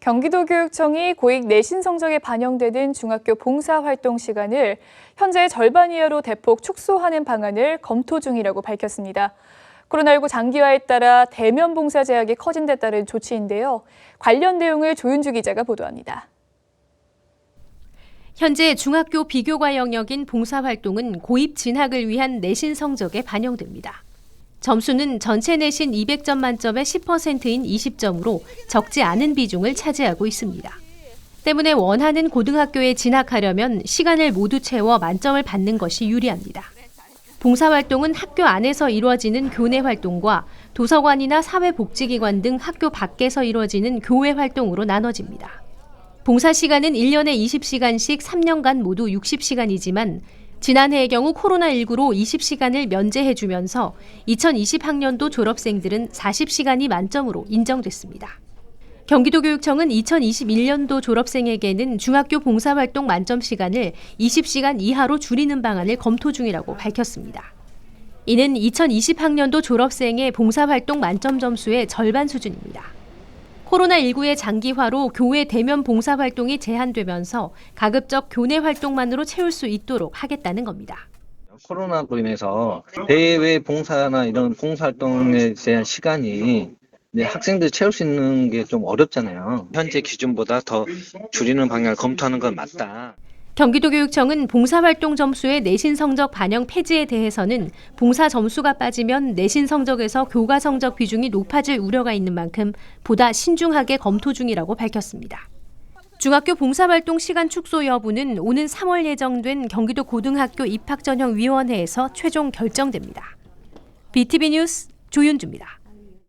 경기도교육청이 고익 내신 성적에 반영되는 중학교 봉사활동 시간을 현재 절반 이하로 대폭 축소하는 방안을 검토 중이라고 밝혔습니다. 코로나19 장기화에 따라 대면 봉사 제약이 커진 데 따른 조치인데요. 관련 내용을 조윤주 기자가 보도합니다. 현재 중학교 비교과 영역인 봉사활동은 고입 진학을 위한 내신 성적에 반영됩니다. 점수는 전체 내신 200점 만점의 10%인 20점으로 적지 않은 비중을 차지하고 있습니다. 때문에 원하는 고등학교에 진학하려면 시간을 모두 채워 만점을 받는 것이 유리합니다. 봉사활동은 학교 안에서 이루어지는 교내 활동과 도서관이나 사회복지기관 등 학교 밖에서 이루어지는 교외 활동으로 나눠집니다. 봉사 시간은 1년에 20시간씩 3년간 모두 60시간이지만 지난해의 경우 코로나19로 20시간을 면제해주면서 2020학년도 졸업생들은 40시간이 만점으로 인정됐습니다. 경기도교육청은 2021년도 졸업생에게는 중학교 봉사활동 만점 시간을 20시간 이하로 줄이는 방안을 검토 중이라고 밝혔습니다. 이는 2020학년도 졸업생의 봉사활동 만점 점수의 절반 수준입니다. 코로나19의 장기화로 교회 대면 봉사 활동이 제한되면서 가급적 교내 활동만으로 채울 수 있도록 하겠다는 겁니다. 코로나로 인해서 대외 봉사나 이런 봉사활동에 대한 시간이 이제 학생들 채울 수 있는 게 좀 어렵잖아요. 현재 기준보다 더 줄이는 방향을 검토하는 건 맞다. 경기도교육청은 봉사활동 점수의 내신 성적 반영 폐지에 대해서는 봉사 점수가 빠지면 내신 성적에서 교과 성적 비중이 높아질 우려가 있는 만큼 보다 신중하게 검토 중이라고 밝혔습니다. 중학교 봉사활동 시간 축소 여부는 오는 3월 예정된 경기도 고등학교 입학전형위원회에서 최종 결정됩니다. BTV 뉴스 조윤주입니다.